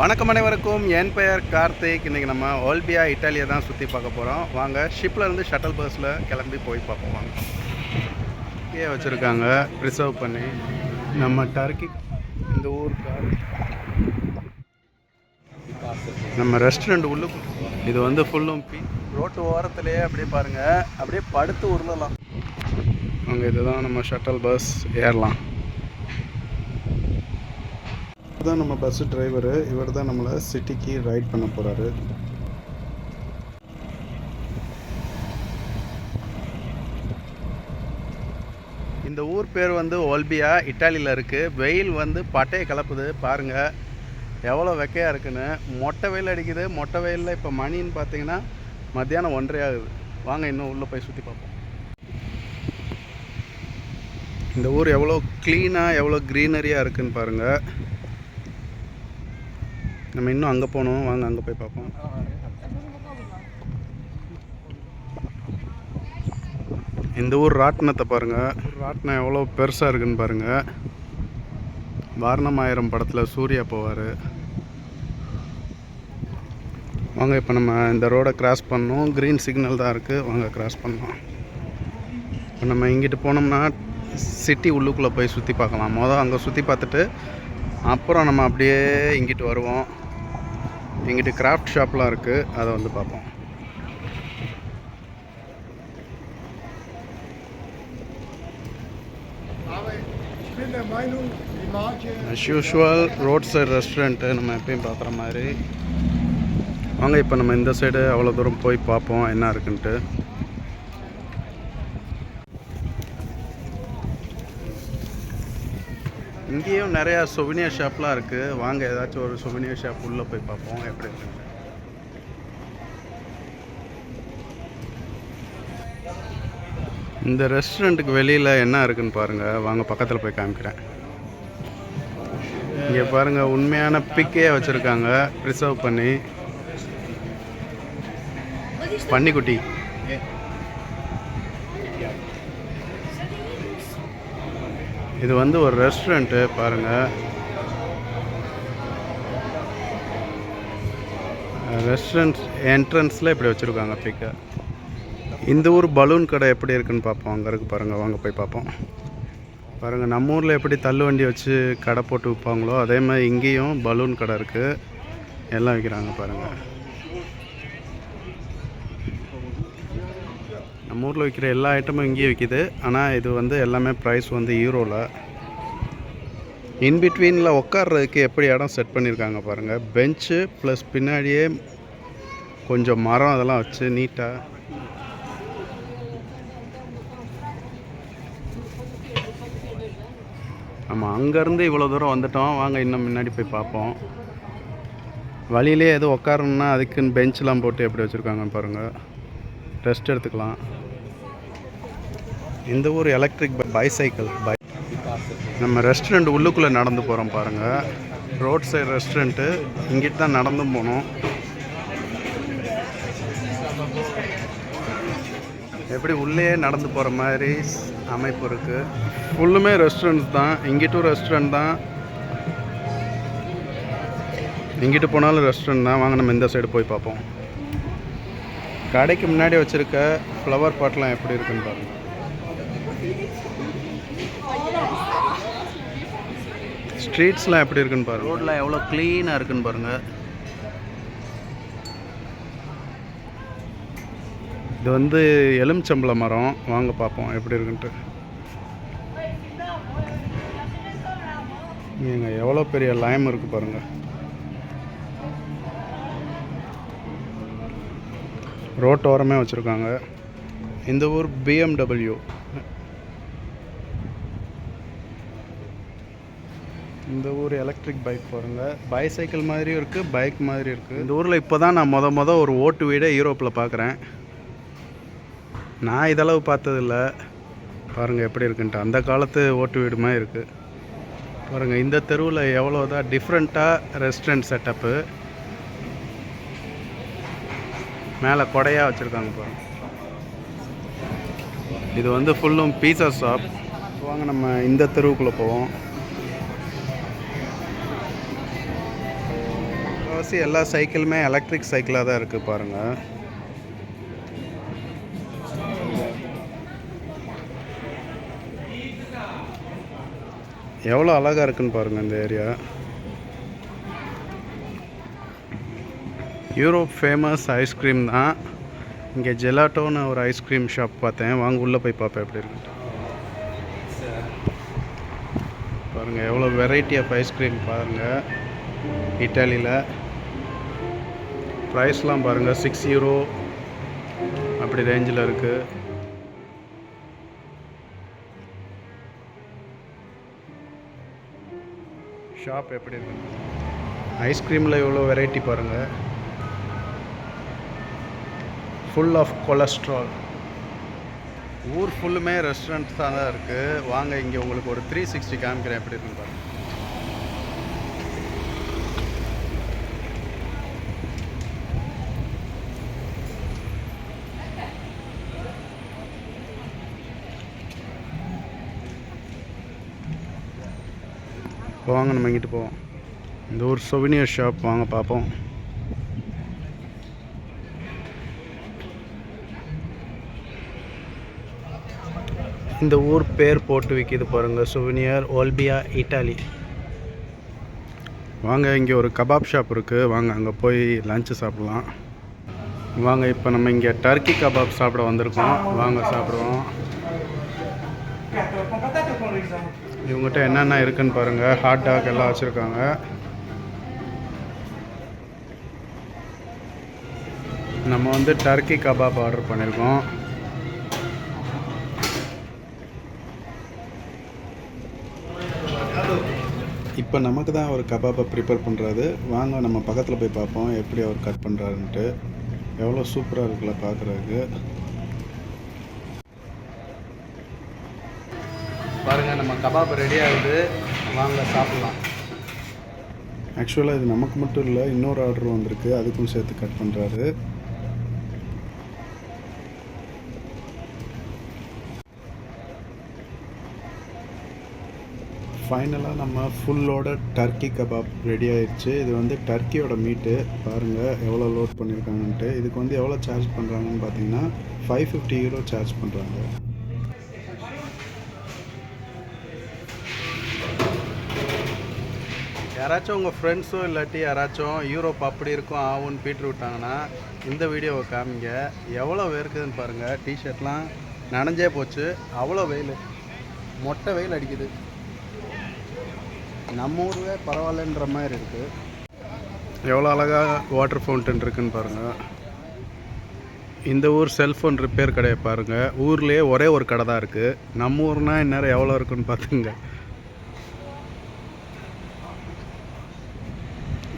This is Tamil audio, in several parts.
வணக்கம் அனைவருக்கும். என் பெயர் கார்த்திக். இன்றைக்கி நம்ம ஓல்பியா இட்டாலியை தான் சுற்றி பார்க்க போகிறோம் வாங்க ஷிப்பில் இருந்து ஷட்டல் பஸ்ஸில் கிளம்பி போய் பார்ப்போம் வாங்க. இங்கே வச்சுருக்காங்க. ரிசர்வ் பண்ணி நம்ம டர்க்கி இந்த ஊர் கார் நம்ம ரெஸ்டாரண்ட் உள்ளுக்கு. இது வந்து ஃபுல்லும் பி ரோட்டு ஓரத்துலேயே அப்படியே பாருங்கள் அப்படியே படுத்து உருளலாம். அங்கே இதுதான் நம்ம ஷட்டல் பஸ் ஏறலாம். தான் நம்ம பஸ் டிரைவரு இவர் தான் நம்மளை சிட்டிக்கு ரைட் பண்ண போகிறாரு இந்த ஊர் பேர் வந்து ஓல்பியா இட்டாலியில் இருக்குது வெயில் வந்து பட்டையை கலப்புது பாருங்கள் எவ்வளோ வெக்கையாக இருக்குன்னு. மொட்டை வெயில் அடிக்குது. மொட்டை வெயிலில் இப்போ மணின்னு பார்த்தீங்கன்னா மத்தியானம் ஒன்றரை ஆகுது. வாங்க இன்னும் உள்ளே போய் சுற்றி பார்ப்போம். இந்த ஊர் எவ்வளோ க்ளீனாக எவ்வளோ க்ரீனரியாக இருக்குன்னு பாருங்கள் நம்ம இன்னும் அங்கே போகணும். வாங்க அங்கே போய் பார்ப்போம். இந்த ஊர் ராட்டினத்தை பாருங்கள் ராட்டினம் எவ்வளோ பெருசாக இருக்குன்னு பாருங்கள் வாரணமாயிரம் படத்தில் சூர்யா போவார். வாங்க இப்போ நம்ம இந்த ரோடை கிராஸ் பண்ணோம் க்ரீன் சிக்னல் தான் இருக்குது வாங்க கிராஸ் பண்ணோம் இப்போ நம்ம இங்கிட்டு போனோம்னா சிட்டி உள்ளுக்குள்ளே போய் சுற்றி பார்க்கலாம். மொதல் அங்கே சுற்றி பார்த்துட்டு அப்புறம் நம்ம அப்படியே இங்கிட்டு வருவோம். எங்கிட்ட கிராஃப்ட் ஷாப்லாம் இருக்குது அதை வந்து பார்ப்போம் as usual road side restaurant நம்ம எப்பயும் பார்க்குற மாதிரி. வாங்க இப்போ நம்ம இந்த சைடு அவ்வளோ தூரம் போய் பார்ப்போம் என்ன இருக்குன்ட்டு. இங்கேயும் நிறையா சுவினியர் ஷாப்லாம் இருக்குது வாங்க ஏதாச்சும் ஒரு சுவினியர் ஷாப் உள்ளே போய் பார்ப்போம். எப்படி இருக்கு இந்த ரெஸ்டாரண்ட்டுக்கு வெளியில் என்ன இருக்குன்னு பாருங்கள் வாங்க பக்கத்தில் போய் காமிக்கிறேன். இங்கே பாருங்கள் உண்மையான பிக்கே வச்சுருக்காங்க. ப்ரிசர்வ் பண்ணி. பன்னிக்குட்டி. இது வந்து ஒரு ரெஸ்டாரண்ட்டு பாருங்கள் ரெஸ்டாரண்ட் என்ட்ரன்ஸில் இப்படி வச்சுருக்காங்க பிக்கை இந்த ஊர் பலூன் கடை எப்படி இருக்குன்னு பார்ப்போம். அங்கே இருக்குது பாருங்கள் வாங்க போய் பார்ப்போம். பாருங்கள் நம்ம ஊரில் எப்படி தள்ளு வண்டி வச்சு கடை போட்டு விற்பாங்களோ அதே மாதிரி இங்கேயும் பலூன் கடை இருக்குது எல்லாம் விற்கிறாங்க பாருங்கள் நம்ம ஊரில் விற்கிற எல்லா ஐட்டமும் இங்கேயே விற்கிது ஆனால் இது வந்து எல்லாமே ப்ரைஸ் வந்து யூரோவில் இன்பிட்வீனில் உட்கார்றதுக்கு எப்படி இடம் செட் பண்ணியிருக்காங்க பாருங்கள் பெஞ்சு ப்ளஸ் பின்னாடியே கொஞ்சம் மரம் அதெல்லாம் வச்சு நீட்டாக ஆமாம் அங்கேருந்து இவ்வளோ தூரம் வந்துட்டோம். வாங்க இன்னும் முன்னாடி போய் பார்ப்போம். வழியிலே எதுவும் உட்காரணுன்னா அதுக்குன்னு பெஞ்செலாம் போட்டு எப்படி வச்சுருக்காங்கன்னு பாருங்கள் ரெஸ்ட் எடுத்துக்கலாம். இந்த ஊர் எலக்ட்ரிக் பைசைக்கிள் பை நம்ம ரெஸ்டாரண்ட் உள்ளுக்குள்ளே நடந்து போகிறோம் பாருங்கள் ரோட் சைடு ரெஸ்டாரண்ட்டு இங்கிட்டு தான் நடந்து போகணும் எப்படி உள்ளேயே நடந்து போகிற மாதிரி அமைப்பு இருக்குது ஃபுல்லுமே ரெஸ்டாரண்ட்ஸ் தான். இங்கிட்டும் ரெஸ்டாரண்ட் தான். இங்கிட்டு போனாலும் ரெஸ்டாரண்ட் தான். வாங்க நம்ம இந்த சைடு போய் பார்ப்போம். கடைக்கு முன்னாடி வச்சுருக்க ஃப்ளவர் பாட்லாம் எப்படி இருக்குன்னு பாருங்கள் ஸ்ட்ரீட்ஸ்லாம் எப்படி இருக்குன்னு பாருங்கள் ரோட்லாம் எவ்வளோ க்ளீனாக இருக்குன்னு பாருங்கள் இது வந்து எலுமிச்சம்பள மரம். வாங்க பார்ப்போம் எப்படி இருக்குன்ட்டு. இங்க எவ்வளோ பெரிய லைம் இருக்குது பாருங்கள் ரோட்டோரமே வச்சுருக்காங்க. இந்த ஊர் பிஎம்டபிள்யூ இந்த ஊர் எலக்ட்ரிக் பைக் பாருங்க. பைசைக்கிள் மாதிரியும் இருக்குது பைக் மாதிரி இருக்குது இந்த ஊரில் இப்போ தான் நான் மொத மொதல் ஒரு ஓட்டு வீடை யூரோப்பில் பார்க்குறேன் நான் இதளவு பார்த்ததில்ல. பாருங்கள் எப்படி இருக்குன்ட்டு. அந்த காலத்து ஓட்டு வீடு மாதிரி இருக்குது பாருங்கள் இந்த தெருவில் எவ்வளோ தான் டிஃப்ரெண்ட்டாக ரெஸ்டாரண்ட் செட்டப்பு மேலே கொடையாக வச்சுருக்காங்க பாருங்க. இது வந்து ஃபுல்லும் பீஸா ஷாப் வாங்க நம்ம இந்த தெருவுக்குள்ளே போவோம். முக்கால்வாசி எல்லா சைக்கிளுமே எலக்ட்ரிக் சைக்கிளாக தான் இருக்குது பாருங்கள் எவ்வளோ அழகாக இருக்குன்னு பாருங்கள் இந்த ஏரியா. யூரோப் ஃபேமஸ் ஐஸ்கிரீம் தான். இங்கே ஜெலாட்டோன்னு ஒரு ஐஸ்கிரீம் ஷாப் பார்த்தேன். வாங்க உள்ளே போய் பார்ப்பேன் எப்படி இருக்கு பாருங்கள் எவ்வளோ வெரைட்டி ஆஃப் ஐஸ்கிரீம் பாருங்கள் இட்டாலியில். ப்ரைஸ்லாம் பாருங்கள் சிக்ஸ் யூரோ அப்படி ரேஞ்சில் இருக்குது ஷாப் எப்படி இருக்கு? ஐஸ்கிரீமில் எவ்வளோ வெரைட்டி பாருங்கள் ஃபுல் ஆஃப் கொலஸ்ட்ரால் ஊர் ஃபுல்லுமே ரெஸ்டாரண்ட் தான் தான் இருக்குது வாங்க இங்கே உங்களுக்கு ஒரு த்ரீ சிக்ஸ்டி காமிக்கிறேன். எப்படி இருக்குன்னு பாருங்கள் இப்போ வாங்க நம்ம இங்கிட்டு போவோம். இந்த ஒரு சொவினியர் ஷாப் வாங்க பார்ப்போம். இந்த ஊர் பேர் போட்டு விற்கிது பாருங்கள் சுவினியர் ஓல்பியா இட்டாலி வாங்க இங்கே ஒரு கபாப் ஷாப் இருக்குது வாங்க அங்கே போய் லஞ்சு சாப்பிட்லாம். வாங்க இப்போ நம்ம இங்கே டர்க்கி கபாப் சாப்பிட வந்திருக்கோம். வாங்க சாப்பிடுவோம். இவங்ககிட்ட என்னென்ன இருக்குன்னு பாருங்கள் ஹாட் டாக் எல்லாம் வச்சுருக்காங்க. நம்ம வந்து டர்க்கி கபாப் ஆர்டர் பண்ணியிருக்கோம் இப்போ நமக்கு தான் அவர் கபாபை ப்ரிப்பேர் பண்ணுறாரு வாங்க நம்ம பக்கத்தில் போய் பார்ப்போம். எப்படி அவர் கட் பண்ணுறாருன்ட்டு எவ்வளோ சூப்பராக இருக்குல்ல பார்க்குறதுக்கு பாருங்கள் நம்ம கபாப் ரெடி ஆகுது. வாங்க சாப்பிட்லாம். ஆக்சுவலாக இது நமக்கு மட்டும் இல்லை இன்னொரு ஆர்டர் வந்திருக்கு. அதுக்கும் சேர்த்து கட் பண்ணுறாரு ஃபைனலாக நம்ம ஃபுல்லோட டர்க்கி கபாப் ரெடி ஆயிடுச்சு இது வந்து டர்க்கியோட மீட்டு பாருங்கள் எவ்வளோ லோட் பண்ணியிருக்காங்கன்ட்டு இதுக்கு வந்து எவ்வளோ சார்ஜ் பண்ணுறாங்கன்னு பார்த்தீங்கன்னா ஃபைவ் ஃபிஃப்டி யூரோ சார்ஜ் பண்ணுறாங்க யாராச்சும் உங்கள் ஃப்ரெண்ட்ஸோ இல்லாட்டி யாராச்சும் யூரோப் அப்படி இருக்கும் ஆகும்னு பீட்டு விட்டாங்கன்னா இந்த வீடியோவை காமிங்க. எவ்வளோ வேர்க்குதுன்னு பாருங்கள் டிஷர்ட்லாம் நனைஞ்சே போச்சு. அவ்வளோ வெயில். மொட்டை வெயில் அடிக்குது. நம்ம ஊருவே பரவாயில்லன்ற மாதிரி இருக்குது எவ்வளோ அழகாக வாட்டர் ஃபவுண்டன் இருக்குன்னு பாருங்கள் இந்த ஊர் செல்ஃபோன் ரிப்பேர் கடையை பாருங்கள் ஊர்லேயே ஒரே ஒரு கடை தான் இருக்குது நம்ம ஊர்னால் இந்நேரம் எவ்வளோ இருக்குன்னு பார்த்துங்க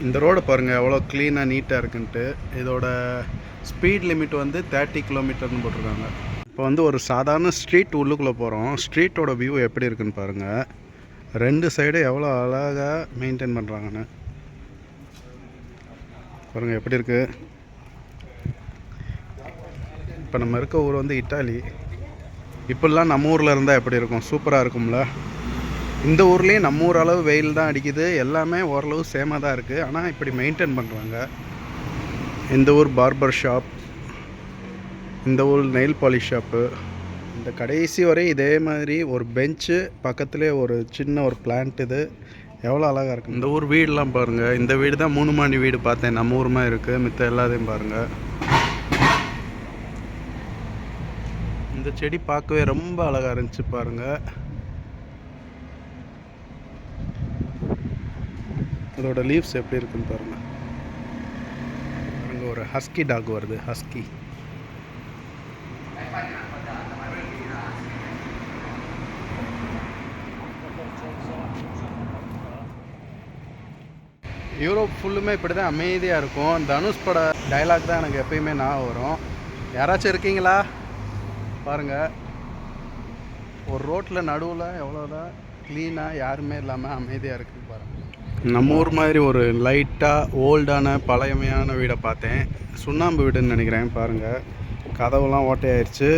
இந்த ரோடு பாருங்கள் எவ்வளோ க்ளீனாக நீட்டாக இருக்குன்ட்டு. இதோட ஸ்பீட் லிமிட் வந்து தேர்ட்டி கிலோமீட்டர்னு போட்டிருக்காங்க. இப்போ வந்து ஒரு சாதாரண ஸ்ட்ரீட் உள்ளுக்குள்ளே போகிறோம் ஸ்ட்ரீட்டோட வியூ எப்படி இருக்குன்னு பாருங்கள் ரெண்டு சைடு எவ்வளோ அழகாக மெயின்டைன் பண்ணுறாங்கன்னு பாருங்கள் எப்படி இருக்குது இப்போ நம்ம இருக்க ஊர் வந்து இட்டாலி. இப்படிலாம் நம்ம ஊரில் இருந்தால் எப்படி இருக்கும்? சூப்பராக இருக்கும்ல. இந்த ஊர்லேயும் நம்ம ஊர் அளவு வெயில் தான் அடிக்குது. எல்லாமே ஓரளவு சேமாக தான் இருக்குது ஆனால் இப்படி மெயின்டைன் பண்ணுறாங்க இந்த ஊர் பார்பர் ஷாப் இந்த ஊர் நெயில் பாலிஷ் ஷாப்பு இந்த கடைசி வரை இதே மாதிரி ஒரு பெஞ்சு பக்கத்துலேயே ஒரு சின்ன ஒரு பிளான்ட் இது. எவ்வளோ அழகாக இருக்குது இந்த ஊர் வீடெலாம் பாருங்கள் இந்த வீடு தான் மூணு மாடி வீடு பார்த்தேன். நம்ம ஊர் மாதிரி இருக்குது மித்த எல்லாத்தையும் பாருங்கள் இந்த செடி பார்க்கவே ரொம்ப அழகாக இருந்துச்சு பாருங்கள் அதோட லீவ்ஸ் எப்படி இருக்குன்னு பாருங்கள் அங்கே ஒரு ஹஸ்கி டாக் வருது ஹஸ்கி யூரோப் ஃபுல்லுமே இப்படி தான் அமைதியாக இருக்கும். தனுஷ் பட டைலாக் தான் எனக்கு எப்பயுமே ஞாபகம் வரும். யாராச்சும் இருக்கீங்களா? பாருங்கள் ஒரு ரோட்டில் நடுவில் எவ்வளோதான் க்ளீனாக யாருமே இல்லாமல் அமைதியாக இருக்குன்னு பாருங்கள் நம்ம ஊர் மாதிரி ஒரு லைட்டாக ஓல்டான பழையமையான வீடை பார்த்தேன். சுண்ணாம்பு வீடுன்னு நினைக்கிறேன் பாருங்கள் கதவுலாம் ஓட்டையாயிருச்சு.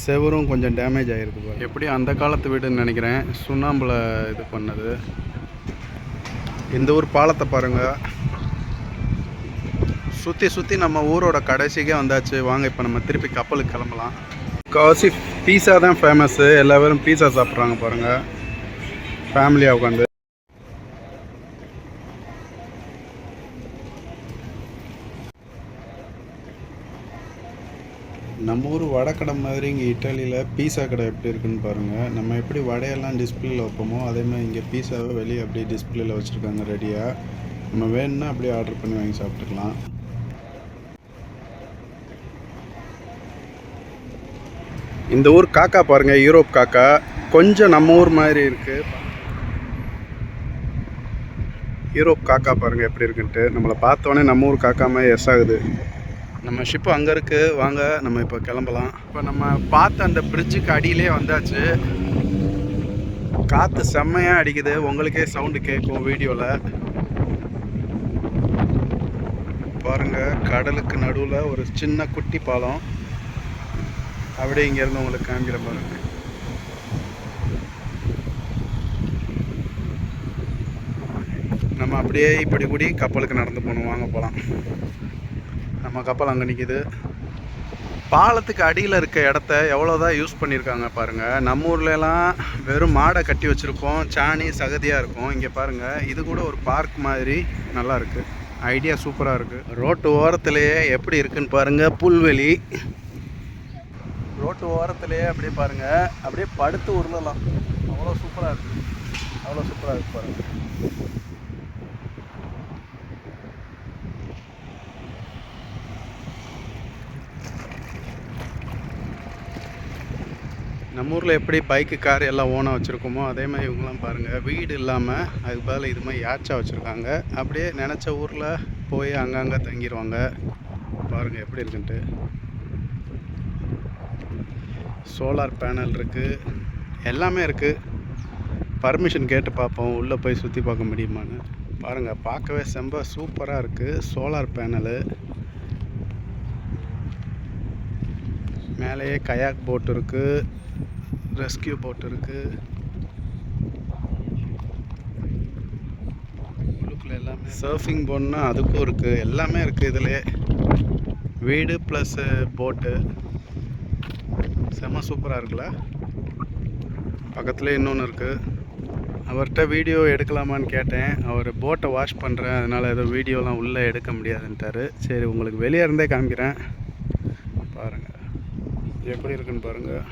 செவரும் கொஞ்சம் டேமேஜ் ஆகிருக்கு எப்படி அந்த காலத்து வீடுன்னு நினைக்கிறேன். சுண்ணாம்பில் இது பண்ணது. இந்த ஊர் பாலத்தை பாருங்கள் சுற்றி சுற்றி நம்ம ஊரோட கடைசிக்கே வந்தாச்சு. வாங்க இப்போ நம்ம திருப்பி கப்பலுக்கு கிளம்பலாம். காசி பீஸா தான் ஃபேமஸ்ஸு எல்லா பேரும் பீஸா சாப்பிட்றாங்க பாருங்கள் ஃபேமிலியாக உட்காந்து நம்ம ஊர் வடக்கடை மாதிரி இங்கே இட்டாலியில் பீஸா கடை எப்படி இருக்குன்னு பாருங்கள் நம்ம எப்படி வடையெல்லாம் டிஸ்பிளேல வைப்போமோ அதே மாதிரி இங்கே பீஸாவை வெளியே அப்படியே டிஸ்பிளேல வச்சுருக்காங்க ரெடியாக நம்ம வேணும்னா அப்படியே ஆர்டர் பண்ணி வாங்கி சாப்பிட்டுக்கலாம். இந்த ஊர் காக்கா பாருங்கள் யூரோப் காக்கா. கொஞ்சம் நம்ம ஊர் மாதிரி இருக்குது யூரோப் காக்கா பாருங்கள் எப்படி இருக்குன்ட்டு. நம்மளை பார்த்தோன்னே நம்ம ஊர் காக்கா மாதிரி எஸ் ஆகுது. நம்ம ஷிப்பு அங்கே இருக்கு. வாங்க நம்ம இப்போ கிளம்பலாம். இப்போ நம்ம பார்த்த அந்த பிரிட்ஜுக்கு அடியிலே வந்தாச்சு. காற்று செம்மையாக அடிக்குது. உங்களுக்கே சவுண்டு கேட்கும் வீடியோவில் பாருங்க கடலுக்கு நடுவில் ஒரு சின்ன குட்டி பாலம். அப்படியே இங்கேருந்து உங்களுக்கு காமிக்கிற பாருங்க. நம்ம அப்படியே இப்படி கூடி கப்பலுக்கு நடந்து போகணும். வாங்க போகலாம். நம்ம கப்பல் அங்கே நிற்கிது பாலத்துக்கு அடியில் இருக்க இடத்த எவ்வளோதான் யூஸ் பண்ணியிருக்காங்க பாருங்கள் நம்ம ஊர்லலாம் வெறும் மாடை கட்டி வச்சுருப்போம் சாணி சகதியாக இருக்கும். இங்கே பாருங்கள் இது கூட ஒரு பார்க் மாதிரி நல்லா இருக்குது ஐடியா சூப்பராக இருக்குது ரோட்டு ஓரத்துலேயே எப்படி இருக்குன்னு பாருங்கள் புல்வெளி. ரோட்டு ஓரத்துலேயே அப்படியே பாருங்கள் அப்படியே படுத்து உருளலாம். அவ்வளோ சூப்பராக இருக்குது அவ்வளோ சூப்பராக இருக்குது பாருங்கள் நம்ம ஊரில் எப்படி பைக்கு கார் எல்லாம் ஓனாக வச்சுருக்கோமோ அதே மாதிரி இவங்களாம் பாருங்கள் வீடு இல்லாமல் அதுக்கு பதில் இது மாதிரி யாச்சா வச்சுருக்காங்க. அப்படியே நினச்ச ஊரில் போய் அங்கங்கே தங்கிடுவாங்க பாருங்கள் எப்படி இருக்குன்ட்டு. சோலார் பேனல் இருக்குது எல்லாமே இருக்குது பர்மிஷன் கேட்டு பார்ப்போம். உள்ளே போய் சுற்றி பார்க்க முடியுமான்னு. பாருங்கள் பார்க்கவே செம்ப சூப்பராக இருக்குது சோலார் பேனலு மேலேயே கயாக் போட் இருக்குது ரெஸ்கியூ போட் இருக்குது உள்ளுக்குள்ள எல்லாமே சர்ஃபிங் போட்னா அதுக்கும் இருக்குது எல்லாமே இருக்குது இதில் வீடு ப்ளஸ்ஸு போட்டு செம்ம சூப்பராக இருக்குல்ல? பக்கத்துலேயே இன்னொன்று இருக்குது அவர்கிட்ட வீடியோ எடுக்கலாமான்னு கேட்டேன். அவர் போட்டை வாஷ் பண்ணுறேன் அதனால் ஏதோ வீடியோலாம் உள்ளே எடுக்க முடியாதுன்ட்டாரு. சரி உங்களுக்கு வெளியே இருந்தே காமிக்கிறேன். பாருங்கள் எப்படி இருக்குன்னு பாருங்கள்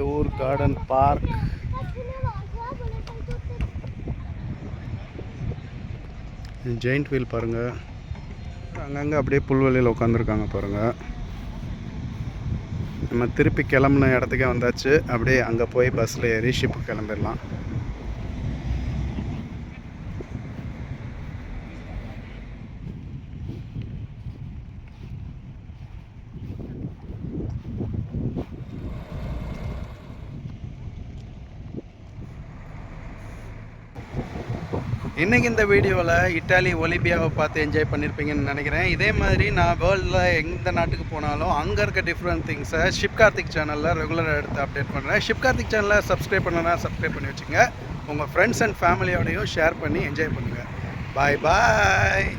இந்த ஊர் கார்டன் பார்க் ஜெயிண்ட் வீல் பாருங்கள் அங்கங்கே அப்படியே புல்வெளியில் உட்காந்துருக்காங்க பாருங்கள் நம்ம திருப்பி கிளம்புன இடத்துக்கே வந்தாச்சு. அப்படியே அங்கே போய் பஸ்ஸில் ஏறி ஷிப்பு கிளம்பிடலாம். இன்றைக்கி இந்த வீடியோவில் இட்டாலி ஒலிம்பியாவை பார்த்து என்ஜாய் பண்ணியிருப்பீங்கன்னு நினைக்கிறேன். இதே மாதிரி நான் வேர்ல்டில் எந்த நாட்டுக்கு போனாலும் அங்கே இருக்க டிஃப்ரெண்ட் திங்ஸை ஷிப் கார்த்திக் சேனலில் ரெகுலராக எடுத்து அப்டேட் பண்ணுறேன் ஷிப் கார்த்திக் சேனலை சப்ஸ்கிரைப் பண்ணனா சப்ஸ்கிரைப் பண்ணி வச்சுங்க. உங்கள் ஃப்ரெண்ட்ஸ் அண்ட் ஃபேமிலியோடையும் ஷேர் பண்ணி என்ஜாய் பண்ணுங்கள் பாய் பாய்